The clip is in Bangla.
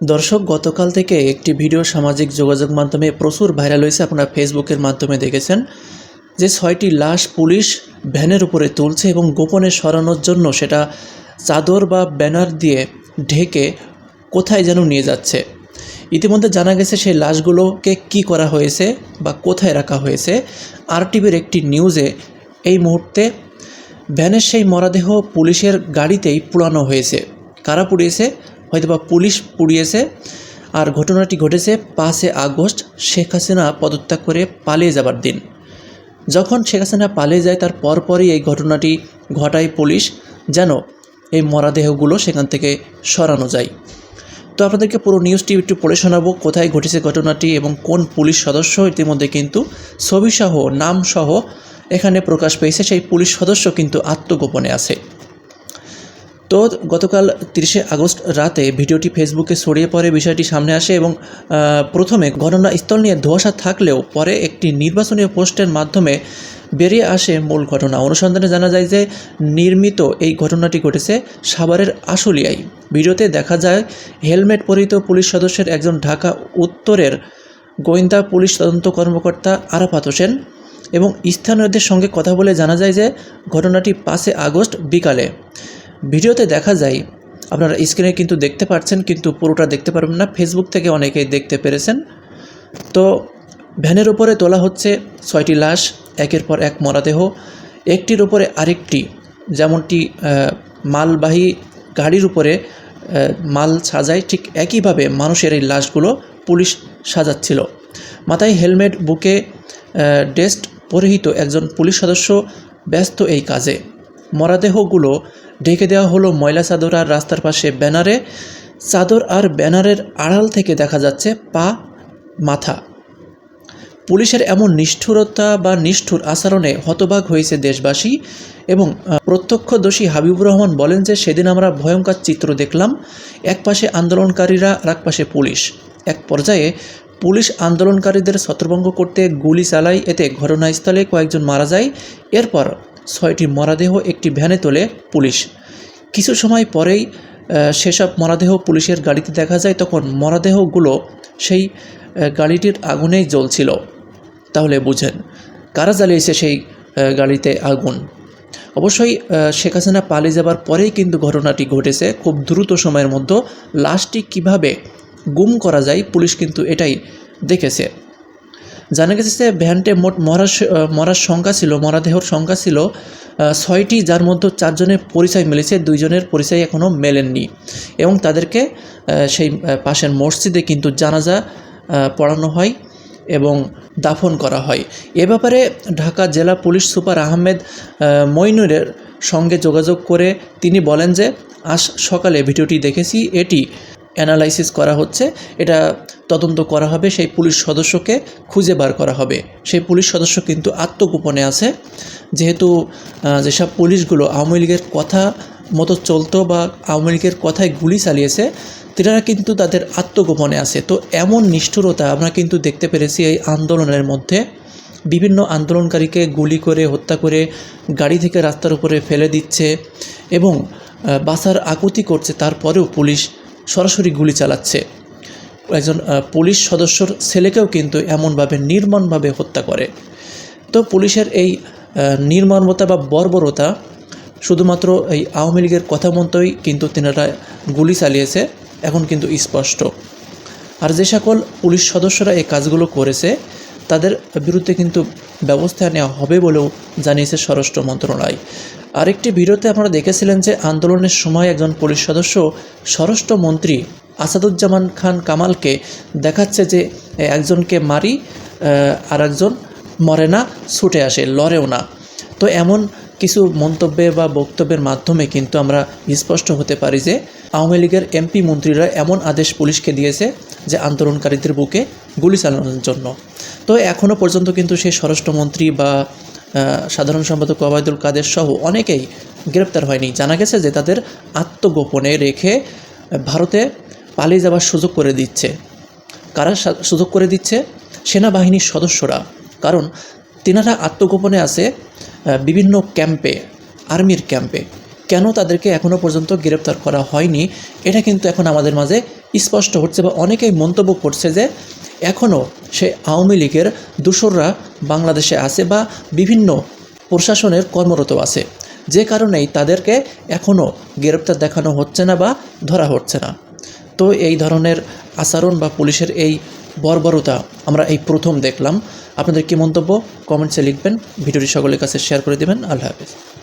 দর্শক, গতকাল থেকে একটি ভিডিও সামাজিক যোগাযোগ মাধ্যমে প্রচুর ভাইরাল হয়েছে, আপনারা ফেসবুকের মাধ্যমে দেখেছেন, যে ছয়টি লাশ পুলিশ ভ্যানের উপরে তুলছে এবং গোপনে সরানোর জন্য সেটা চাদর বা ব্যানার দিয়ে ঢেকে কোথায় যেন নিয়ে যাচ্ছে। ইতিমধ্যে জানা গেছে সেই লাশগুলোকে কি করা হয়েছে বা কোথায় রাখা হয়েছে। আরটিভির একটি নিউজে এই মুহূর্তে ভ্যানের সেই মরাদেহ পুলিশের গাড়িতেই পুরানো হয়েছে। কারা পুড়িয়েছে? হয়তোবা পুলিশ পুড়িয়েছে আর ঘটনাটি ঘটেছে পাঁচে আগস্ট, শেখ হাসিনা পদত্যাগ করে পালিয়ে যাবার দিন। যখন শেখ হাসিনা পালিয়ে যায়, তার পরপরই এই ঘটনাটি ঘটায় পুলিশ, যেন এই মরাদেহগুলো সেখান থেকে সরানো যায়। তো আপনাদেরকে পুরো নিউজটি একটু পড়ে শোনাবো, কোথায় ঘটেছে ঘটনাটি এবং কোন পুলিশ সদস্য, ইতিমধ্যে কিন্তু ছবিসহ, নামসহ এখানে প্রকাশ পেয়েছে। সেই পুলিশ সদস্য কিন্তু আত্মগোপনে আছে। তো গতকাল তিরিশে আগস্ট রাতে ভিডিওটি ফেসবুকে ছড়িয়ে পড়ে, বিষয়টি সামনে আসে এবং প্রথমে ঘটনাস্থল নিয়ে ধোঁয়াশা থাকলেও পরে একটি নির্বাচনী পোস্টের মাধ্যমে বেরিয়ে আসে মূল ঘটনা। অনুসন্ধানে জানা যায় যে, নির্মিত এই ঘটনাটি ঘটেছে সাভারের আশুলিয়ায়। ভিডিওতে দেখা যায়, হেলমেট পরিহিত পুলিশ সদস্যের একজন ঢাকা উত্তরের গোয়েন্দা পুলিশ তদন্ত কর্মকর্তা আরাফাত হোসেন এবং স্থানীয়দের সঙ্গে কথা বলে জানা যায় যে, ঘটনাটি পাঁচে আগস্ট বিকালে। ভিডিওতে দেখা যায়, আপনারা স্ক্রিনে কিন্তু দেখতে পাচ্ছেন কিন্তু পুরোটা দেখতে পারবেন না। ফেসবুক থেকে অনেকেই দেখতে পেরেছেন। তো ভ্যানের উপরে তোলা হচ্ছে ছয়টি লাশ, একের পর এক মরাদেহ। একটির উপরে আরেকটি, যেমনটি মালবাহী গাড়ির উপরে মাল সাজায়, ঠিক একইভাবে মানুষের এই লাশগুলো পুলিশ সাজাচ্ছিল। মাথায় হেলমেট, বুকে ডেস্ট পরিহিত একজন পুলিশ সদস্য ব্যস্ত এই কাজে। মরাদেহগুলো ঢেকে দেওয়া হলো ময়লা চাদর আর রাস্তার পাশে ব্যানারে। চাদর আর ব্যানারের আড়াল থেকে দেখা যাচ্ছে পা, মাথা। পুলিশের এমন নিষ্ঠুরতা বা নিষ্ঠুর আচরণে হতবাক হয়েছে দেশবাসী এবং প্রত্যক্ষদর্শী হাবিবুর রহমান বলেন যে সেদিন আমরা ভয়ঙ্কর চিত্র দেখলাম। এক পাশে আন্দোলনকারীরা আর এক পাশে পুলিশ। এক পর্যায়ে পুলিশ আন্দোলনকারীদের ছত্রভঙ্গ করতে গুলি চালায়, এতে ঘটনাস্থলে কয়েকজন মারা যায়। এরপর ছয়টি মরাদেহ একটি ভ্যানে তোলে পুলিশ। কিছু সময় পরেই সেসব মরাদেহ পুলিশের গাড়িতে দেখা যায়, তখন মরাদেহগুলো সেই গাড়িটির আগুনেই জ্বলছিল। তাহলে বুঝেন, কারা জ্বালিয়েছে সেই গাড়িতে আগুন? অবশ্যই শেখ হাসিনা পালিয়ে যাবার পরেই কিন্তু ঘটনাটি ঘটেছে। খুব দ্রুত সময়ের মধ্যে লাশটি কীভাবে গুম করা যায়, পুলিশ কিন্তু এটাই দেখেছে। জানা গেছে যে ভ্যানটে মোট মরার মরার সংখ্যা ছিল, মরাদেহর সংখ্যা ছিল ছয়টি, যার মধ্যে চারজনের পরিচয় মিলেছে, দুইজনের পরিচয় এখনও মেলেননি। এবং তাদেরকে সেই পাশের মসজিদে কিন্তু জানাজা পড়ানো হয় এবং দাফন করা হয়। এ ব্যাপারে ঢাকা জেলা পুলিশ সুপার আহমেদ মইনুরের সঙ্গে যোগাযোগ করে তিনি বলেন যে, আজ সকালে ভিডিওটি দেখেছি, এটি অ্যানালাইসিস করা হচ্ছে। এটা তদন্ত করা হবে, সেই পুলিশ সদস্যকে খুঁজে বার করা হবে। সেই পুলিশ সদস্য কিন্তু আত্মগোপনে আছে। যেহেতু যেসব পুলিশগুলো আওয়ামী লীগের কথা মতো চলতো বা আওয়ামী লীগের কথায় গুলি চালিয়েছে, তেনারা কিন্তু তাদের আত্মগোপনে আছে। তো এমন নিষ্ঠুরতা আমরা কিন্তু দেখতে পেরেছি এই আন্দোলনের মধ্যে। বিভিন্ন আন্দোলনকারীকে গুলি করে, হত্যা করে, গাড়ি থেকে রাস্তার উপরে ফেলে দিচ্ছে এবং বাঁচার আকুতি করছে। তারপরেও পুলিশ সরাসরি গুলি চালাচ্ছে। একজন পুলিশ সদস্যর ছেলেকেও কিন্তু এমনভাবে নির্মমভাবে হত্যা করে। তো পুলিশের এই নির্মমতা বা বর্বরতা শুধুমাত্র এই আওয়ামী লীগের কথা মতোই কিন্তু তেনারা গুলি চালিয়েছে, এখন কিন্তু স্পষ্ট। আর যে সকল পুলিশ সদস্যরা এই কাজগুলো করেছে তাদের বিরুদ্ধে কিন্তু ব্যবস্থা নেওয়া হবে বলেও জানিয়েছে স্বরাষ্ট্র মন্ত্রণালয়। আরেকটি ভিডিওতে আপনারা দেখেছিলেন যে আন্দোলনের সময় একজন পুলিশ সদস্য স্বরাষ্ট্রমন্ত্রী আসাদুজ্জামান খান কামালকে দেখাচ্ছে যে একজনকে মারি আর একজন মরে না, ছুটে আসে, লড়েও না। তো এমন কিছু মন্তব্যে বা বক্তব্যের মাধ্যমে কিন্তু আমরা স্পষ্ট হতে পারি যে, আওয়ামী লীগের এমপি মন্ত্রীরা এমন আদেশ পুলিশকে দিয়েছে যে, আন্দোলনকারীদের বুকে গুলি চালানোর জন্য। তো এখনও পর্যন্ত কিন্তু সেই স্বরাষ্ট্রমন্ত্রী বা সাধারণ সম্পাদক ওবায়দুল কাদের সহ অনেকেই গ্রেপ্তার হয়নি। জানা গেছে যে তাদের আত্মগোপনে রেখে ভারতে পালিয়ে যাওয়ার সুযোগ করে দিচ্ছে। কারা সুযোগ করে দিচ্ছে? সেনাবাহিনীর সদস্যরা। কারণ তেনারা আত্মগোপনে আছে বিভিন্ন ক্যাম্পে, আর্মির ক্যাম্পে। কেন তাদেরকে এখনও পর্যন্ত গ্রেপ্তার করা হয়নি? এটা কিন্তু এখন আমাদের মাঝে স্পষ্ট হচ্ছে বা অনেকেই মন্তব্য করছে যে এখনও সে আওয়ামী লীগের দূসররা বাংলাদেশে আছে বা বিভিন্ন প্রশাসনের কর্মরত আছে। যে কারণেই তাদেরকে এখনও গ্রেপ্তার দেখানো হচ্ছে না বা ধরা হচ্ছে না। তো এই ধরনের আচরণ বা পুলিশের এই বর্বরতা আমরা এই প্রথম দেখলাম। আপনাদের কি মন্তব্য? কমেন্টসে লিখবেন। ভিডিওটি সকলের কাছে শেয়ার করে দেবেন। আল্লাহ হাফেজ।